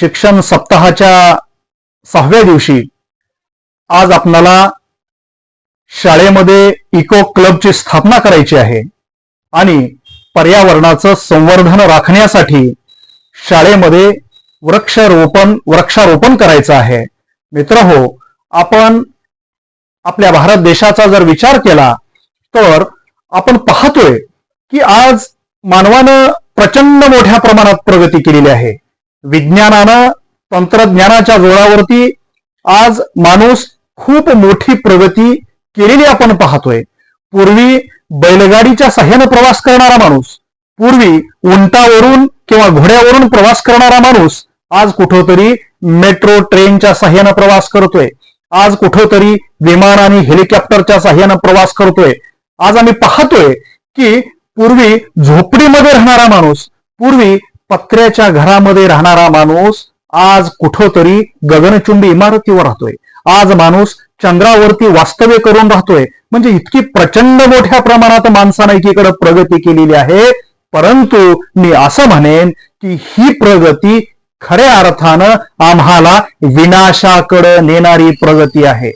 शिक्षण सप्ताहाच्या सहाव्या दिवशी आज आपणाला शाळेमध्ये इको क्लबची स्थापना करायची आहे आणि पर्यावरणाचं संवर्धन राखण्यासाठी शाळेमध्ये वृक्षारोपण वृक्षारोपण करायचं आहे. मित्र हो आपण आपल्या भारत देशाचा जर विचार केला तर आपण पाहतोय की आज मानवानं प्रचंड मोठ्या प्रमाणात प्रगती केलेली आहे. विज्ञानानं तंत्रज्ञानाच्या जोरावरती आज माणूस खूप मोठी प्रगती केलेली आपण पाहतोय. पूर्वी बैलगाडीच्या साह्यानं प्रवास करणारा माणूस पूर्वी उंटावरून किंवा घोड्यावरून प्रवास करणारा माणूस आज कुठंतरी मेट्रो ट्रेनच्या साह्यानं प्रवास करतोय. आज कुठंतरी विमान आणि हेलिकॉप्टरच्या साह्यानं प्रवास करतोय. आज आम्ही पाहतोय की पूर्वी झोपडीमध्ये राहणारा माणूस पूर्वी पत्र्याच्या घरामध्ये राहणारा माणूस आज कुठंतरी गगनचुंबी इमारतीवर राहतोय. आज माणूस चंद्रावरती वास्तव्य करून राहतोय. म्हणजे इतकी प्रचंड मोठ्या प्रमाणात माणसानं एकीकडे प्रगती केलेली आहे. परंतु मी असं म्हणेन की ही प्रगती खऱ्या अर्थानं आम्हाला विनाशाकडे नेणारी प्रगती आहे.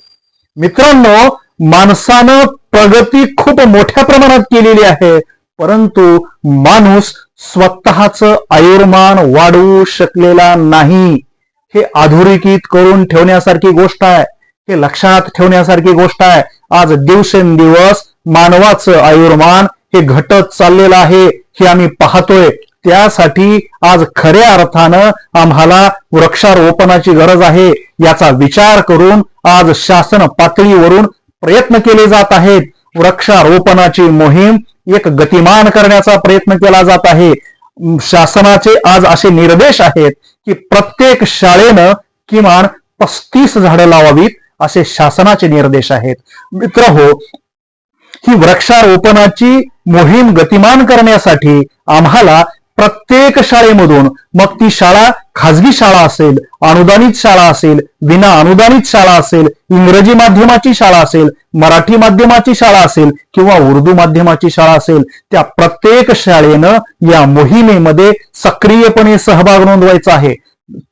मित्रांनो माणसानं प्रगती खूप मोठ्या प्रमाणात केलेली आहे. परंतु माणूस स्वतःच आयुर्मान वाढवू शकलेला नाही हे अधोरेखित करून ठेवण्यासारखी गोष्ट आहे हे लक्षात ठेवण्यासारखी गोष्ट आहे. आज दिवसेंदिवस मानवाचं आयुर्मान हे घटत चाललेलं आहे हे आम्ही पाहतोय. त्यासाठी आज खऱ्या अर्थानं आम्हाला वृक्षारोपणाची गरज आहे याचा विचार करून आज शासन पातळीवरून प्रयत्न केले जात आहेत. वृक्षारोपणाची मोहीम एक गतिमान करण्याचा प्रयत्न केला जात आहे. शासनाचे आज असे निर्देश आहेत की प्रत्येक शाळेनं किमान पस्तीस झाडं लावावीत असे शासनाचे निर्देश आहेत. मित्र हो ही वृक्षारोपणाची मोहीम गतिमान करण्यासाठी आम्हाला प्रत्येक शाळेमधून. मग ती शाळा खाजगी शाळा असेल अनुदानित शाळा असेल विना अनुदानित शाळा असेल इंग्रजी माध्यमाची शाळा असेल मराठी माध्यमाची शाळा असेल किंवा उर्दू माध्यमाची शाळा असेल त्या प्रत्येक शाळेनं या मोहिमेमध्ये सक्रियपणे सहभाग नोंदवायचा आहे.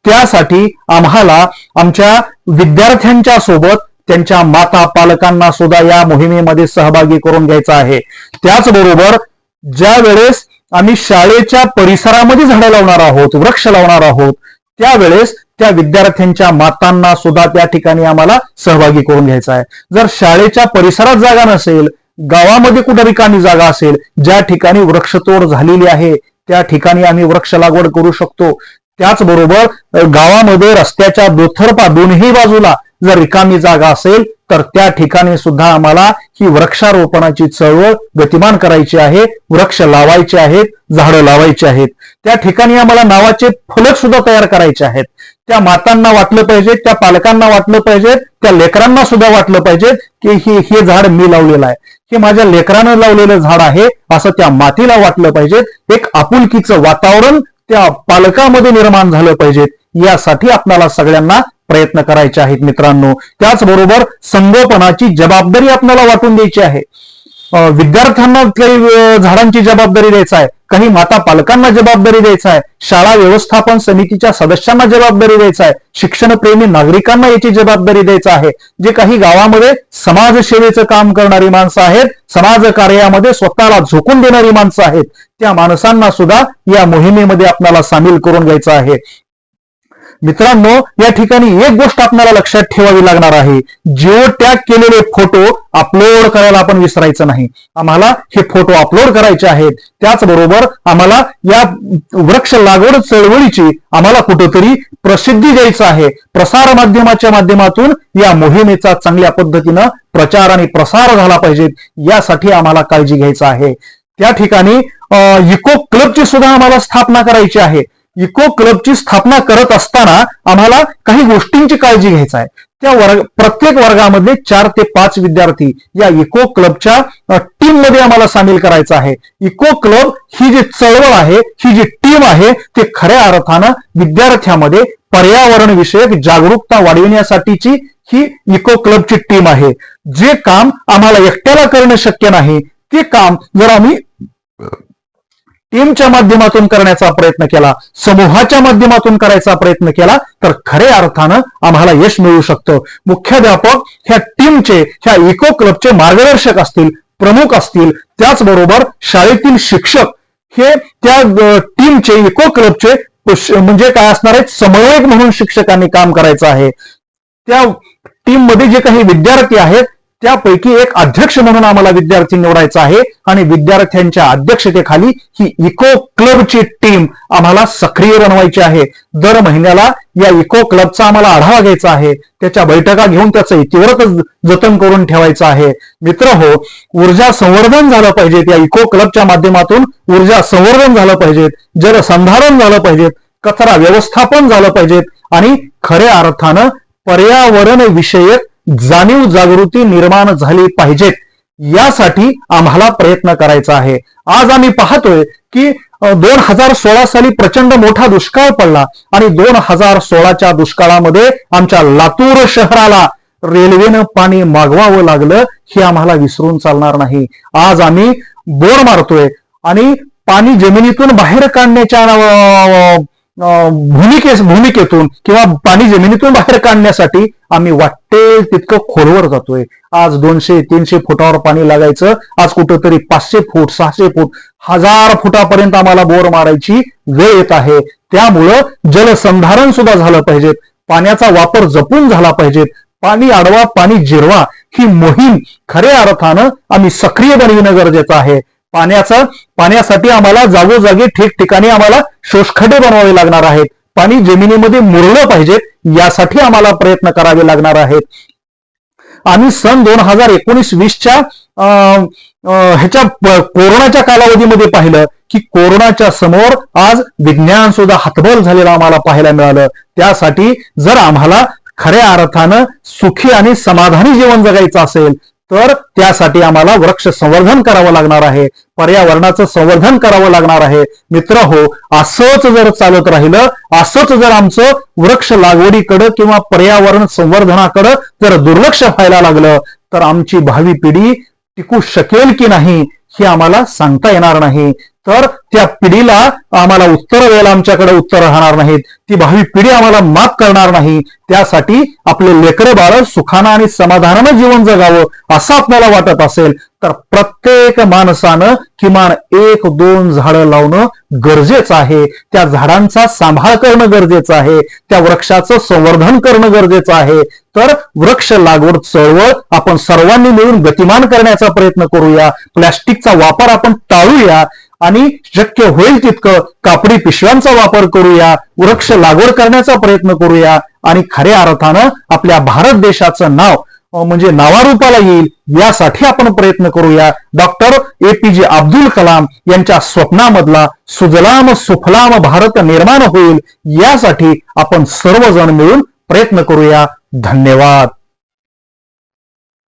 त्यासाठी आम्हाला आमच्या विद्यार्थ्यांच्या सोबत त्यांच्या माता पालकांना सुद्धा या मोहिमेमध्ये सहभागी करून घ्यायचा आहे. त्याचबरोबर ज्या वेळेस आम्ही शाळेच्या परिसरामध्ये झाडं लावणार आहोत वृक्ष लावणार आहोत. त्यावेळेस त्या विद्यार्थ्यांच्या मातांना सुद्धा त्या ठिकाणी आम्हाला सहभागी करून घ्यायचा आहे. जर शाळेच्या परिसरात जागा नसेल गावामध्ये कुठं रिकामी जागा असेल ज्या ठिकाणी वृक्षतोड झालेली आहे त्या ठिकाणी आम्ही वृक्ष लागवड करू शकतो. त्याचबरोबर गावामध्ये रस्त्याच्या दोथरपा दोन्ही बाजूला जर रिकामी जागा असेल तर त्या ठिकाणी सुद्धा आम्हाला ही वृक्षारोपणाची चळवळ गतिमान करायची आहे. वृक्ष लावायचे आहेत झाडं लावायची आहेत. त्या ठिकाणी आम्हाला नावाचे फलक सुद्धा तयार करायचे आहेत. त्या मातांना वाटलं पाहिजे त्या पालकांना वाटलं पाहिजे त्या लेकरांना सुद्धा वाटलं पाहिजे की हे हे झाड मी लावलेलं आहे. हे माझ्या लेकरानं लावलेलं झाड आहे असं त्या मातीला वाटलं पाहिजे. एक आपुलकीचं वातावरण त्या पालकामध्ये निर्माण झालं पाहिजे. यासाठी आपल्याला सगळ्यांना प्रयत्न करायचे आहेत मित्रांनो. त्याचबरोबर संगोपनाची जबाबदारी आपल्याला वाटून द्यायची आहे. विद्यार्थ्यांना काही झाडांची जबाबदारी द्यायचा आहे. काही माता पालकांना जबाबदारी द्यायचा आहे. शाळा व्यवस्थापन समितीच्या सदस्यांना जबाबदारी द्यायचा आहे. शिक्षणप्रेमी नागरिकांना याची जबाबदारी द्यायचा आहे. जे काही गावामध्ये समाजसेवेचं काम करणारी माणसं आहेत समाज कार्यामध्ये स्वतःला झोकून देणारी माणसं आहेत त्या माणसांना सुद्धा या मोहिमेमध्ये आपल्याला सामील करून घ्यायचं आहे. मित्रांनो या ठिकाणी एक गोष्ट आपल्याला लक्षात ठेवावी लागणार आहे. जिओ टॅग केलेले फोटो अपलोड करायला आपण विसरायचं नाही. आम्हाला हे फोटो अपलोड करायचे आहेत. त्याचबरोबर आम्हाला या वृक्ष लागवड चळवळीची आम्हाला कुठेतरी प्रसिद्धी द्यायचं आहे. प्रसार माध्यमाच्या माध्यमातून या मोहिमेचा चांगल्या पद्धतीनं प्रचार आणि प्रसार झाला पाहिजे. यासाठी आम्हाला काळजी घ्यायचं आहे. त्या ठिकाणी इको क्लबची सुद्धा आम्हाला स्थापना करायची आहे. इको क्लबची स्थापना करत असताना आम्हाला काही गोष्टींची काळजी घ्यायचं आहे. त्या वर्ग प्रत्येक वर्गामध्ये चार ते पाच विद्यार्थी या इको क्लबच्या टीममध्ये आम्हाला सामील करायचं आहे. इको क्लब ही जी चळवळ आहे ही जी टीम आहे ते खऱ्या अर्थानं विद्यार्थ्यामध्ये पर्यावरण विषयक जागरूकता वाढविण्यासाठीची ही इको क्लबची टीम आहे. जे काम आम्हाला एकट्याला करणं शक्य नाही ते काम जर आम्ही टीमच्या माध्यमातून करण्याचा प्रयत्न केला समूहाच्या माध्यमातून करायचा प्रयत्न केला तर खऱ्या अर्थानं आम्हाला यश मिळू शकतं. मुख्याध्यापक ह्या टीमचे ह्या इको क्लबचे मार्गदर्शक असतील प्रमुख असतील त्याचबरोबर शाळेतील शिक्षक हे त्या टीमचे इको क्लबचे म्हणजे काय असणार आहेत? समन्वयक म्हणून शिक्षकांनी काम करायचं आहे. त्या टीममध्ये जे काही विद्यार्थी आहेत त्यापैकी एक अध्यक्ष म्हणून आम्हाला विद्यार्थी निवडायचा आहे. आणि विद्यार्थ्यांच्या अध्यक्षतेखाली ही इको क्लबची टीम आम्हाला सक्रिय बनवायची आहे. दर महिन्याला या इको क्लबचा आम्हाला आढावा घ्यायचा आहे. त्याच्या बैठका घेऊन त्याचं इतिव्रत जतन करून ठेवायचं आहे. मित्र हो ऊर्जा संवर्धन झालं पाहिजे या इको क्लबच्या माध्यमातून ऊर्जा संवर्धन झालं पाहिजेत. जलसंधारण झालं पाहिजेत. कचरा व्यवस्थापन झालं पाहिजेत. आणि खऱ्या अर्थानं पर्यावरण विषयक जाणीव जागृती निर्माण झाली पाहिजेत. यासाठी आम्हाला प्रयत्न करायचा आहे. आज आम्ही पाहतोय की दोन हजार सोळा साली प्रचंड मोठा दुष्काळ पडला आणि दोन हजार सोळाच्या दुष्काळामध्ये आमच्या लातूर शहराला रेल्वेनं पाणी मागवावं लागलं हे आम्हाला विसरून चालणार नाही. आज आम्ही बोर मारतोय आणि पाणी जमिनीतून बाहेर काढण्याच्या भूमिकेस भूमिके भूमिकेतून किंवा पाणी जमिनीतून बाहेर काढण्यासाठी आम्ही वाटेल तितकं खोलवर जातोय. आज दोनशे तीनशे फुटावर पाणी लागायचं. आज कुठंतरी पाचशे फूट सहाशे फूट हजार फुटापर्यंत आम्हाला बोर मारायची वेळ येत आहे. त्यामुळं जलसंधारण सुद्धा झालं पाहिजे पाण्याचा वापर जपून झाला पाहिजे पाणी अडवा पाणी जिरवा ही मोहीम खऱ्या अर्थानं आम्ही सक्रिय बनविणं गरजेचं आहे. पाण्याचा पाण्यासाठी आम्हाला जागोजागी ठिकठिकाणी आम्हाला शोषखडे बनवावे लागणार आहेत. पाणी जमिनीमध्ये मुरलं पाहिजे यासाठी आम्हाला प्रयत्न करावे लागणार आहेत. आम्ही सन दोन हजार एकोणीस वीसच्या अं, ह्याच्या कोरोनाच्या कालावधीमध्ये पाहिलं की कोरोनाच्या समोर आज विज्ञान सुद्धा हतबल झालेलं आम्हाला पाहायला मिळालं. त्यासाठी जर आम्हाला खऱ्या अर्थानं सुखी आणि समाधानी जीवन जगायचं असेल तर त्यासाठी आम्हाला वृक्ष संवर्धन करावं लागणार आहे पर्यावरणाचं संवर्धन करावं लागणार आहे. मित्र हो असंच जर चालत राहिलं असंच जर आमचं वृक्ष लागवडीकडं किंवा पर्यावरण संवर्धनाकडं जर दुर्लक्ष व्हायला लागलं तर आमची भावी पिढी टिकू शकेल की नाही हे आम्हाला सांगता येणार नाही. तर त्या पिढीला आम्हाला उत्तर द्यायला आमच्याकडे उत्तर राहणार नाहीत. ती भावी पिढी आम्हाला माफ करणार नाही. त्यासाठी आपले लेकरं बाळ सुखानं आणि समाधानानं जीवन जगावं असं आपल्याला वाटत असेल तर प्रत्येक माणसानं किमान एक दोन झाडं लावणं गरजेचं आहे. त्या झाडांचा सांभाळ करणं गरजेचं आहे. त्या वृक्षाचं संवर्धन करणं गरजेचं आहे. तर वृक्ष लागवड चळवळ आपण सर्वांनी मिळून गतिमान करण्याचा प्रयत्न करूया. प्लॅस्टिकचा वापर आपण टाळूया. आणि शक्य होईल तितकं कापडी पिशव्यांचा वापर करूया वृक्ष लागवड करण्याचा प्रयत्न करूया आणि खऱ्या अर्थानं आपल्या भारत देशाचं नाव म्हणजे नावारूपाला येईल यासाठी आपण प्रयत्न करूया. डॉक्टर ए पी जे अब्दुल कलाम यांच्या स्वप्नामधला सुजलाम सुफलाम भारत निर्माण होईल यासाठी आपण सर्वजण मिळून प्रयत्न करूया. धन्यवाद.